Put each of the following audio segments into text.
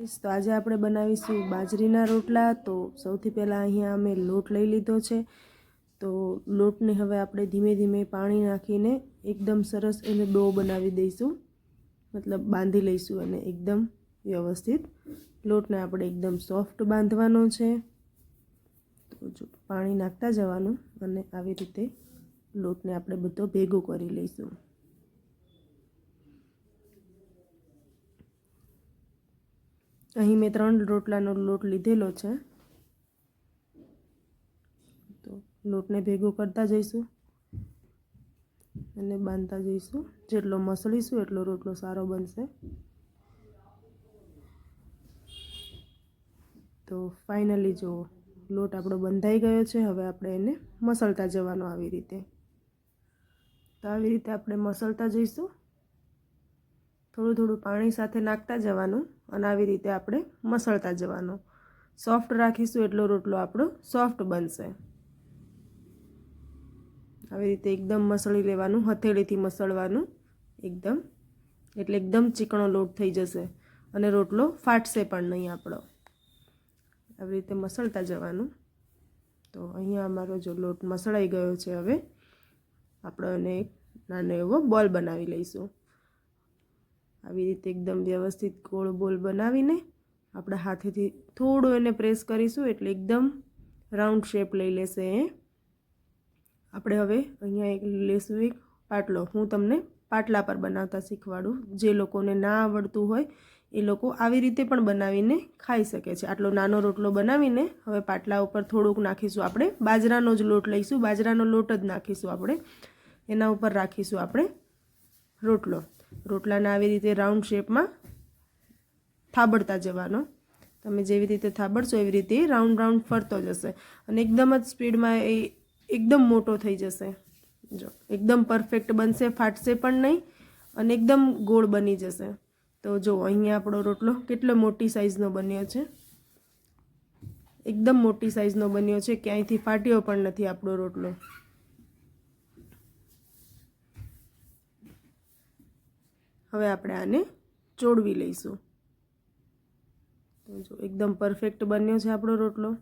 તો આજે આપણે બનાવીશું બાજરીના રોટલા. તો સૌથી પહેલાં અહીંયા અમે લોટ લઈ લીધો છે. તો લોટને હવે આપણે ધીમે ધીમે પાણી નાખીને એકદમ સરસ એને ડો બનાવી દઈશું. મતલબ બાંધી લઈશું અને એકદમ વ્યવસ્થિત લોટને આપણે એકદમ સોફ્ટ બાંધવાનો છે. તો જો પાણી નાખતા જવાનું અને આવી રીતે લોટને આપણે બધો ભેગો કરી લઈશું. અહીં મેં ત્રણ રોટલાનો લોટ લીધેલો છે. તો લોટને ભેગો કરતા જઈશું અને બાંધતા જઈશું. જેટલો મસળીશું એટલો રોટલો સારો બનશે. તો ફાઇનલી જો લોટ આપણો બંધાઈ ગયો છે, હવે આપણે એને મસળતા જવાનો આવી રીતે. તો આવી રીતે આપણે મસળતા જઈશું. થોડું થોડું પાણી સાથે નાખતા જવાનું અને આવી રીતે આપણે મસળતા જવાનું. સોફ્ટ રાખીશું એટલો રોટલો આપણો સોફ્ટ બનશે. આવી રીતે એકદમ મસળી લેવાનું, હથેળીથી મસળવાનું એકદમ. એટલે એકદમ ચીકણો લોટ થઈ જશે અને રોટલો ફાટશે પણ નહીં આપણો. આવી રીતે મસળતા જવાનું. તો અહીંયા અમારો જો લોટ મસળાઈ ગયો છે હવે, આપણે એને એક નાનો એવો બોલ બનાવી લઈશું. આવી રીતે એકદમ વ્યવસ્થિત ગોળ બોલ બનાવીને આપણે હાથેથી થોડું એને પ્રેસ કરીશું એટલે એકદમ રાઉન્ડ શેપ લઈ લેશે એ. આપણે હવે અહીંયા એક લેશું એક પાટલો. હું તમને પાટલા પર બનાવતા શીખવાડું. જે લોકોને ના આવડતું હોય એ લોકો આવી રીતે પણ બનાવીને ખાઈ શકે છે. આટલો નાનો રોટલો બનાવીને હવે પાટલા ઉપર થોડુંક નાખીશું આપણે. બાજરાનો જ લોટ લઈશું. બાજરાનો લોટ જ નાખીશું આપણે. એના ઉપર રાખીશું આપણે રોટલો. રોટલાને આવી રીતે રાઉન્ડ શેપમાં થાબડતા જવાનો. તમે જેવી રીતે થાબડશો એવી રીતે રાઉન્ડ રાઉન્ડ ફરતો જશે. અને એકદમ જ સ્પીડમાં એ એકદમ મોટો થઈ જશે. જો, એકદમ પરફેક્ટ બનશે, ફાટશે પણ નહીં અને એકદમ ગોળ બની જશે. તો જો, અહીંયા આપણો રોટલો કેટલો મોટી સાઇઝનો બન્યો છે. એકદમ મોટી સાઇઝનો બન્યો છે, ક્યાંયથી ફાટ્યો પણ નથી આપણો રોટલો. હવે આપણે આને ચોડવી લઈશું. તો જો એકદમ પરફેક્ટ બન્યો છે આપણો રોટલો.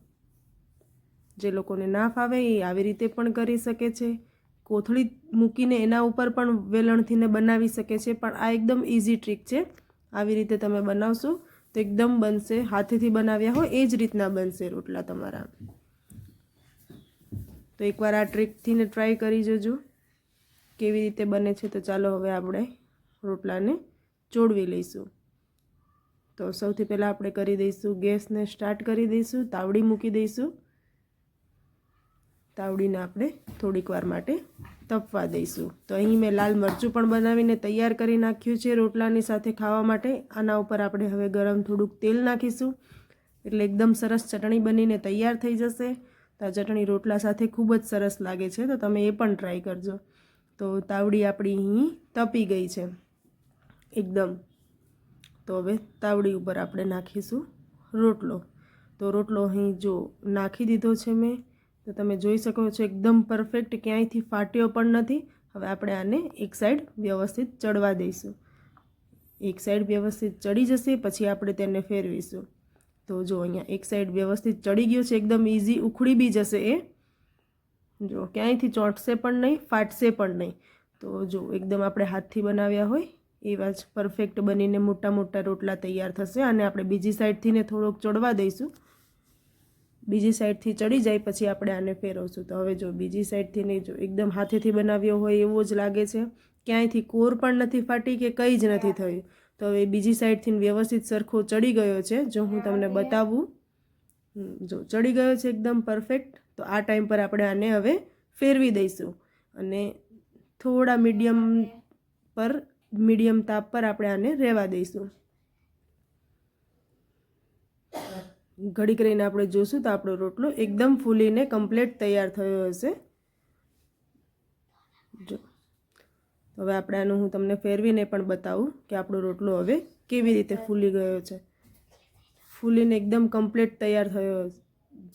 જે લોકોને ના ફાવે એ આવી રીતે પણ કરી શકે છે. કોથળી મૂકીને એના ઉપર પણ વેલણથીને બનાવી શકે છે. પણ આ એકદમ ઇઝી ટ્રીક છે. આવી રીતે તમે બનાવશો તો એકદમ બનશે, હાથેથી બનાવ્યા હોય એ જ રીતના બનશે રોટલા તમારા. તો એકવાર આ ટ્રીકથીને ટ્રાય કરી જજો. કેવી રીતે બને છે તો ચાલો હવે આપણે રોટલાને ચોડવી લઈશું. તો સૌથી પહેલાં આપણે કરી દઈશું ગેસને સ્ટાર્ટ કરી દઈશું, તાવડી મૂકી દઈશું. તાવડીને આપણે થોડીક વાર માટે તપવા દઈશું. તો અહીં મેં લાલ મરચું પણ બનાવીને તૈયાર કરી નાખ્યું છે રોટલાની સાથે ખાવા માટે. આના ઉપર આપણે હવે ગરમ થોડુંક તેલ નાખીશું. એટલે એકદમ સરસ ચટણી બનીને તૈયાર થઈ જશે. તો આ ચટણી રોટલા સાથે ખૂબ જ સરસ લાગે છે. તો તમે એ પણ ટ્રાય કરજો. તો તાવડી આપણી અહીં તપી ગઈ છે. એકદમ. તો હવે તાવડી ઉપર આપણે નાખીશું રોટલો. તો રોટલો અહીં જો નાખી દીધો છે મેં, તો તમે જોઈ શકો છો એકદમ પરફેક્ટ ક્યાંયથી ફાટ્યો પણ નથી. હવે આપણે આને એક સાઈડ વ્યવસ્થિત ચડવા દઈશું. એક સાઈડ વ્યવસ્થિત ચડી જશે, પછી આપણે તેને ફેરવીશું. તો જો અહીંયા એક સાઈડ વ્યવસ્થિત ચડી ગયો છે, એકદમ ઇઝી ઉખડી બી જશે એ. જો ક્યાંયથી ચોંટશે પણ નહીં, ફાટશે પણ નહીં. તો જો એકદમ આપણે હાથથી બનાવ્યા હોય એવા જ પરફેક્ટ બનીને મોટા મોટા રોટલા તૈયાર થશે. અને આપણે બીજી સાઈડથી ને થોડોક ચડવા દઈશું. બીજી સાઈડથી ચડી જાય પછી આપણે આને ફેરવશું. તો હવે જો બીજી સાઈડથી નહીં જો એકદમ હાથેથી બનાવ્યો હોય એવો જ લાગે છે. ક્યાંયથી કોર પણ નથી ફાટી કે કંઈ જ નથી થયું. તો હવે બીજી સાઈડથી વ્યવસ્થિત સરખો ચડી ગયો છે. જો હું તમને બતાવું. જો ચડી ગયો છે એકદમ પરફેક્ટ તો આ ટાઈમ પર આપણે આને હવે ફેરવી દઈશું. અને થોડા મીડિયમ પર મીડિયમ તાપ પર આપણે આને રહેવા દઈશું. ઘડી કરીને આપણે જોશું તો આપણો રોટલો એકદમ ફૂલીને કમ્પ્લીટ તૈયાર થયો હશે. જો. હવે આપણે આનું હું તમને ફેરવીને પણ બતાવું કે આપણો રોટલો હવે કેવી રીતે ફૂલી ગયો છે. ફૂલીને એકદમ કમ્પ્લીટ તૈયાર થયો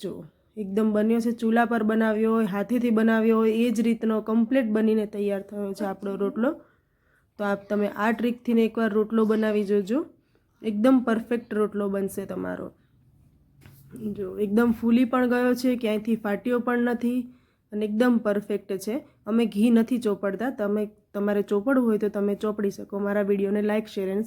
જો. એકદમ બન્યો છે, ચૂલા પર બનાવ્યો હોય, હાથેથી બનાવ્યો હોય, એ જ રીતનો કમ્પ્લીટ બનીને તૈયાર થયો છે આપણો રોટલો. તો આપ તમે આ ટ્રીકથીને એકવાર રોટલો બનાવી જોજો. એકદમ પરફેક્ટ રોટલો બનશે તમારો. જો, એકદમ ફૂલી પણ ગયો છે, ક્યાંયથી ફાટ્યો પણ નથી અને એકદમ પરફેક્ટ છે. અમે ઘી નથી ચોપડતા. તમે, તમારે ચોપડવું હોય તો તમે ચોપડી શકો. મારા વિડીયોને લાઇક શેર એન્ડ